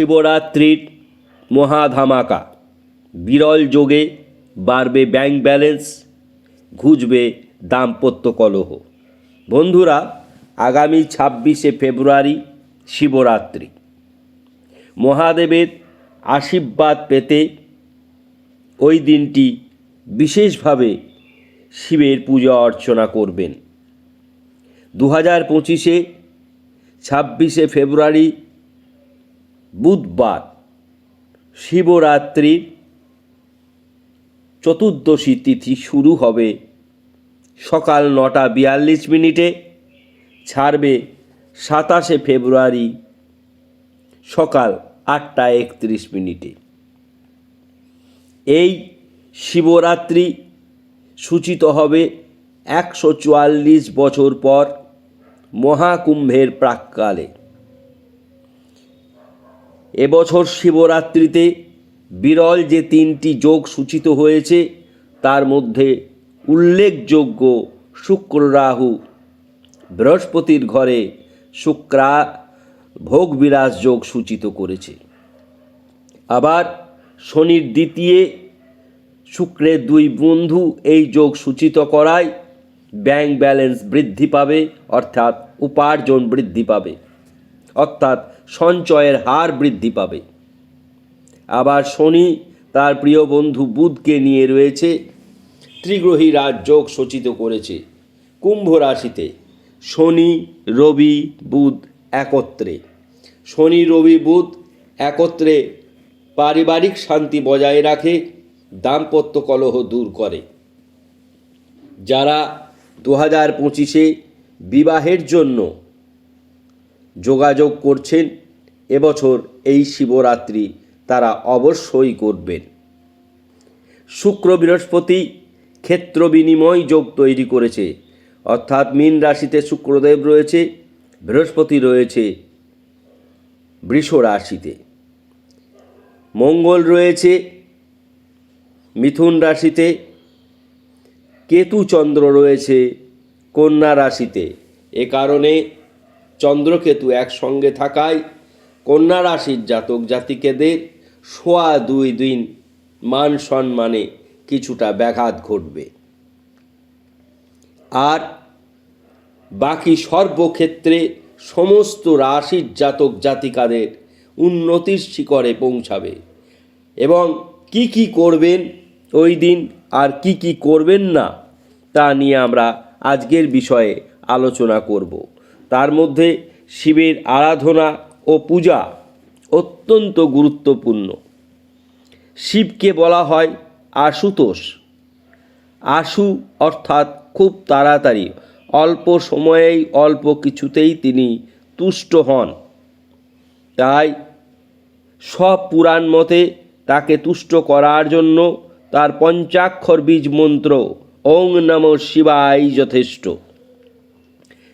শিবরাত্রির মহাধামাকা। বিরল যোগে বাড়বে ব্যাংক ব্যালেন্স ঘুচবে দাম্পত্য কলহ। বন্ধুরা, আগামী ছাব্বিশে ফেব্রুয়ারি শিবরাত্রি। মহাদেবের আশীর্বাদ পেতে ওই দিনটি বিশেষভাবে শিবের পূজা অর্চনা করবেন। দু হাজার পঁচিশে ছাব্বিশে ফেব্রুয়ারি বুধবার শিবরাত্রির চতুর্দশী তিথি শুরু হবে সকাল নটা বিয়াল্লিশ মিনিটে, ছাড়বে সাতাশে ফেব্রুয়ারি সকাল আটটা একত্রিশ মিনিটে। এই শিবরাত্রি সূচিত হবে একশো চুয়াল্লিশ বছর পর মহাকুম্ভের প্রাককালে। এবছর শিবরাত্রিতে বিরল যে তিনটি যোগ সূচিত হয়েছে, তার মধ্যে উল্লেখযোগ্য শুক্র রাহু, বৃহস্পতির ঘরে শুক্রা ভোগবিলাস যোগ সূচিত করেছে। আবার শনির দ্বিতীয় শুক্রের দুই বন্ধু এই যোগ সূচিত করায় ব্যাংক ব্যালেন্স বৃদ্ধি পাবে, অর্থাৎ উপার্জন বৃদ্ধি পাবে। অর্থাৎ সঞ্চয়ের হার বৃদ্ধি পাবে। আবার শনি তার প্রিয় বন্ধু বুধকে নিয়ে রয়েছে, ত্রিগ্রহী রাজযোগ সূচিত করেছে। কুম্ভ রাশিতে শনি, রবি, বুধ একত্রে। শনি, রবি, বুধ একত্রে পারিবারিক শান্তি বজায় রাখে, দাম্পত্য কলহ দূর করে। যারা দু হাজার পঁচিশে বিবাহের জন্য যোগাযোগ করছেন। এবছর এই শিবরাত্রি তারা অবশ্যই করবেন। শুক্র বৃহস্পতি ক্ষেত্র বিনিময় যোগ তৈরি করেছে। অর্থাৎ মীন রাশিতে শুক্রদেব রয়েছে, বৃহস্পতি রয়েছে, বৃষ রাশিতে। মঙ্গল রয়েছে, মিথুন রাশিতে, কেতু চন্দ্র রয়েছে, কন্যা রাশিতে। এ কারণে চন্দ্রকেতু একসঙ্গে থাকায় কন্যা রাশির জাতক জাতিকেদের সোয়া দুই দিন মান সম্মানে কিছুটা ব্যাঘাত ঘটবে। আর বাকি সর্বক্ষেত্রে সমস্ত রাশির জাতক জাতিকাদের উন্নতির শিখরে পৌঁছাবে। এবং কি কি করবেন ওই দিন আর কি কি করবেন না, তা নিয়ে আমরা আজকের বিষয়ে আলোচনা করব। তার মধ্যে শিবের আরাধনা ও পূজা অত্যন্ত গুরুত্বপূর্ণ। শিবকে বলা হয় আশুতোষ। আশু অর্থাৎ খুব তাড়াতাড়ি, অল্প সময়েই অল্প কিছুতেই তিনি তুষ্ট হন। তাই সব পুরাণ মতে তাকে তুষ্ট করার জন্য তার পঞ্চাক্ষর বীজ মন্ত্র, ওং নম শিবাই যথেষ্ট।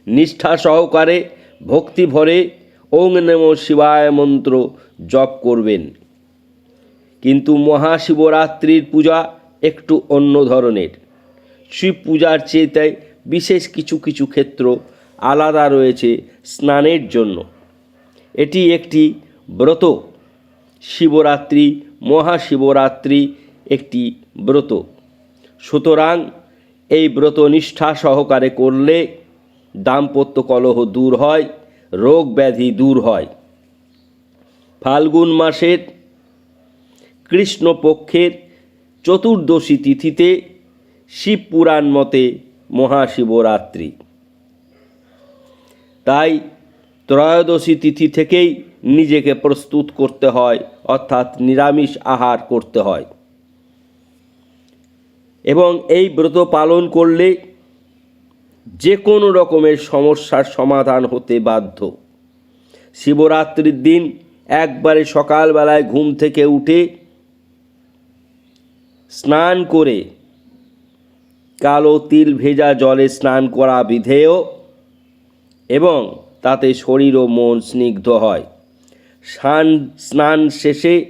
নিষ্ঠা সহকারে, ভক্তি ভরে, ওং নম শিবায় মন্ত্র জপ করবেন। কিন্তু মহাশিবরাত্রির পূজা একটু অন্য ধরনের। শিব পূজার চেয়ে বিশেষ কিছু কিছু ক্ষেত্র আলাদা রয়েছে স্নানের জন্য। এটি একটি ব্রত। শিবরাত্রি, মহাশিবরাত্রি একটি ব্রত। সুতরাং এই ব্রত নিষ্ঠা সহকারে করলে দাম্পত্য কলহ দূর হয়, রোগ ব্যাধি দূর হয়। ফাল্গুন মাসের কৃষ্ণপক্ষের চতুর্দশী তিথিতে শিব পুরাণ মতে মহাশিবরাত্রি। তাই ত্রয়োদশী তিথি থেকেই নিজেকে প্রস্তুত করতে হয়, অর্থাৎ নিরামিষ আহার করতে হয়। এবং এই ব্রত পালন করলে যে কোনো রকমের সমস্যার সমাধান হতে বাধ্য। শিবরাত্রির দিন একবারে সকালবেলায় ঘুম থেকে উঠে স্নান করে কালো তিল ভেজা জলে স্নান করা বিধেয় এবং তাতে শরীর ও মন স্নিগ্ধ হয়। স্নান স্নান শেষে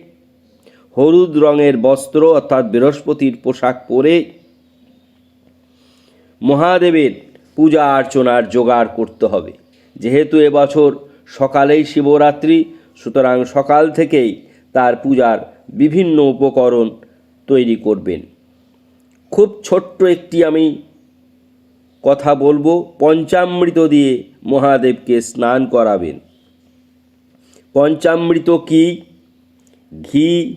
হলুদ রঙের বস্ত্র অর্থাৎ বৃহস্পতির পোশাক পরে মহাদেবের পূজা অর্চনার জোগাড় করতে হবে। যেহেতু এবছর সকালেই শিবরাত্রি, সুতরাং সকাল থেকেই তার পূজার বিভিন্ন উপকরণ তৈরি করবেন। খুব ছোট্ট একটি আমি কথা বলব, পঞ্চামৃত দিয়ে মহাদেবকে স্নান করাবেন। পঞ্চামৃত কি? ঘি,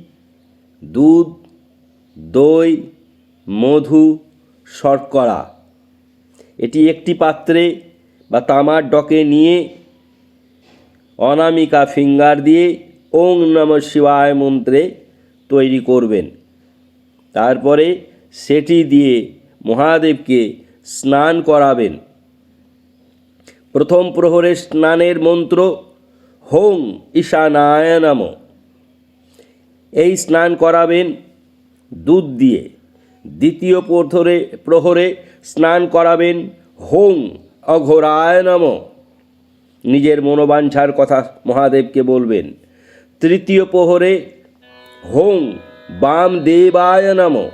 দুধ, দই, মধু, শর্করা। এটি একটি পাত্রে বা তামার ডকে নিয়ে অনামিকা ফিঙ্গার দিয়ে ওং নম শিবায় মন্ত্রে তৈরি করবেন। তারপরে সেটি দিয়ে মহাদেবকে স্নান করাবেন। প্রথম প্রহরে স্নানের মন্ত্র, হোং ঈশানায় এই স্নান করাবেন দুধ দিয়ে। দ্বিতীয় প্রহরে প্রহরে স্নান করাবেন হোং অঘোরায় নম। নিজের মনোবাঞ্ছার কথা মহাদেবকে বলবেন। তৃতীয় প্রহরে হোং বাম দেবায় নম।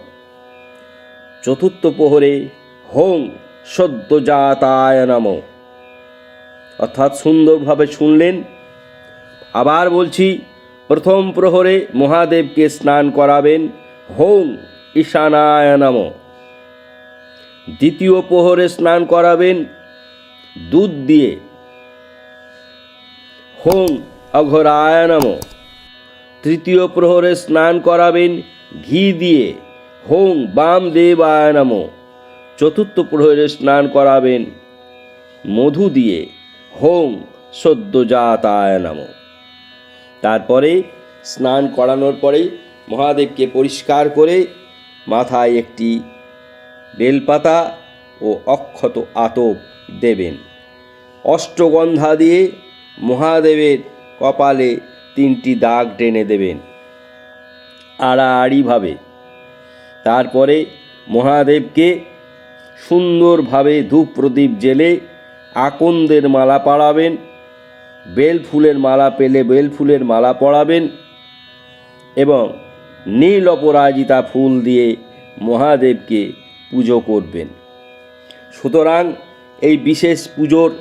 চতুর্থ প্রহরে হোং সদ্যজাতায় নম। অর্থাৎ সুন্দরভাবে শুনলেন। আবার বলছি, প্রথম প্রহরে মহাদেবকে স্নান করাবেন হোং ঈশানায় নম। দ্বিতীয় প্রহরে স্নান করাবেন দুধ দিয়ে। হোং অঘরায় নম। তৃতীয় প্রহরে স্নান করাবেন ঘি দিয়ে। হোং বাম দেবায় নম। চতুর্থ প্রহরে স্নান করাবেন মধু দিয়ে। হোং সদ্যজাতায় নম। তারপরে স্নান করানোর পরে মহাদেবকে পরিষ্কার করে মাথায় একটি বেলপাতা ও অক্ষত আতপ দেবেন। অষ্টগন্ধা দিয়ে মহাদেবের কপালে তিনটি দাগ টেনে দেবেন। আড়াআড়িভাবে। তারপরে মহাদেবকে সুন্দরভাবে ধূপ প্রদীপ জেলে আকন্দের মালা পরাবেন বেল ফুলের মালা পেলে বেল ফুলের মালা পরাবেন এবং নীল অপরাজিতা ফুল দিয়ে মহাদেবকে পুজো করবেন। সুতরাং এই বিশেষ পুজোর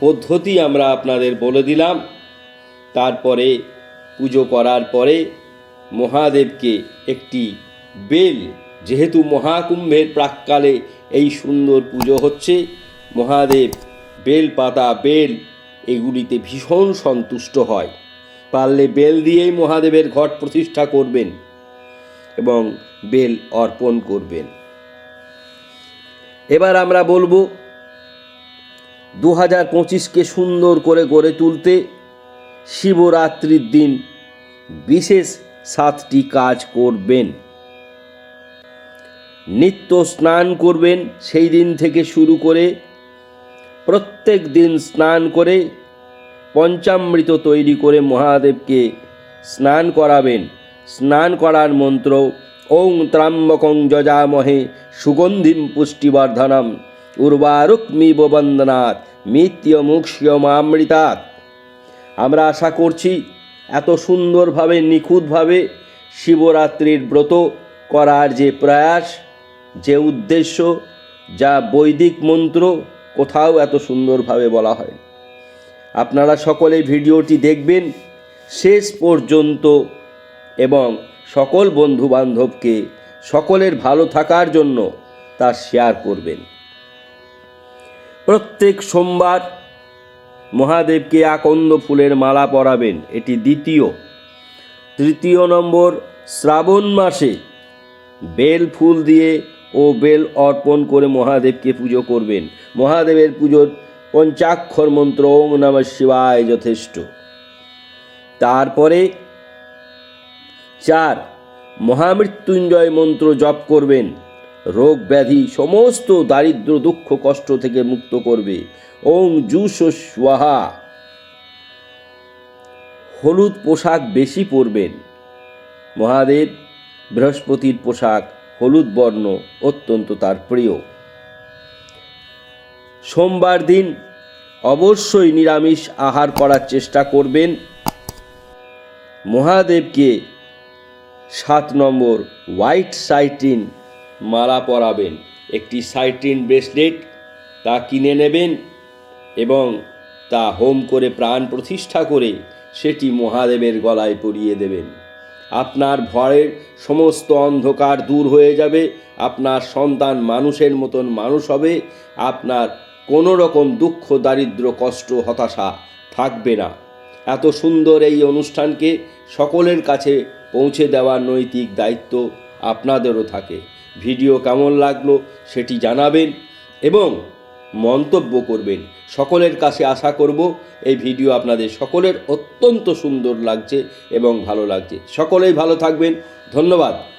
পদ্ধতি আমরা আপনাদের বলে দিলাম। তারপরে পুজো করার পরে মহাদেবকে একটি বেল, যেহেতু মহাকুম্ভের প্রাককালে এই সুন্দর পুজো হচ্ছে, মহাদেব বেল, পাতা, বেল, এগুলিতে ভীষণ সন্তুষ্ট হয়। পারলে বেল দিয়েই মহাদেবের ঘট প্রতিষ্ঠা করবেন এবং বেল অর্পণ করবেন। এবার আমরা বলব দু হাজার পঁচিশকে সুন্দর করে গড়ে তুলতে শিবরাত্রির দিন বিশেষ সাতটি কাজ করবেন। নিত্য স্নান করবেন, সেই দিন থেকে শুরু করে প্রত্যেক দিন স্নান করে পঞ্চামৃত তৈরি করে মহাদেবকে স্নান করাবেন। স্নান করার মন্ত্র, ওং ত্রাম্বকং যজামহে সুগন্ধিম পুষ্টিবর্ধনম উর্বারুক্মিব বন্দনাথ মিত্য মুক্ষ্যমামৃতাৎ আমরা আশা করছি এত সুন্দরভাবে, নিখুঁতভাবে শিবরাত্রির ব্রত করার যে প্রয়াস, যে উদ্দেশ্য, যা বৈদিক মন্ত্র কোথাও এত সুন্দরভাবে বলা হয়। আপনারা সকলে ভিডিওটি দেখবেন। শেষ পর্যন্ত এবং সকল বন্ধু বান্ধবকে সকলের ভালো থাকার জন্য তা শেয়ার করবেন। প্রত্যেক সোমবার মহাদেবকে আকন্দ ফুলের মালা পরাবেন, এটি দ্বিতীয়। তৃতীয় নম্বর, শ্রাবণ মাসে বেল ফুল দিয়ে ও বেল অর্পণ করে মহাদেবকে পুজো করবেন। মহাদেবের পুজোর পঞ্চাক্ষর মন্ত্র ওম নম শিবায় যথেষ্ট। তারপরে চার, মহামৃত্যুঞ্জয় মন্ত্র জপ করবেন। রোগ ব্যাধি সমস্ত দারিদ্র দুঃখ কষ্ট থেকে মুক্ত করবে। ওং জুস স্বাহা। হলুদ পোশাক বেশি পরবেন। মহাদেব বৃহস্পতির পোশাক হলুদ বর্ণ অত্যন্ত তার প্রিয়। সোমবার দিন অবশ্যই নিরামিষ আহার করার চেষ্টা করবেন। মহাদেবকে সাত নম্বর হোয়াইট সাইটিন মালা পরাবেন। একটি সাইটিন ব্রেসলেট তা কিনে নেবেন এবং তা হোম করে প্রাণ প্রতিষ্ঠা করে সেটি মহাদেবের গলায় পরিয়ে দেবেন। আপনার ভয়ের সমস্ত অন্ধকার দূর হয়ে যাবে, আপনার সন্তান মানুষের মতন মানুষ হবে, আপনার কোনো রকম দুঃখ, দারিদ্র, কষ্ট, হতাশা থাকবে না। এত সুন্দর এই অনুষ্ঠানকে সকলের কাছে পৌঁছে দেওয়ার নৈতিক দায়িত্ব আপনাদেরও থাকে। ভিডিও কেমন লাগল সেটি জানাবেন এবং মন্তব্য করবেন। সকলের কাছে আশা করব এই ভিডিও আপনাদের সকলের অত্যন্ত সুন্দর লাগছে এবং ভালো লাগছে। সকলেই ভালো থাকবেন। ধন্যবাদ।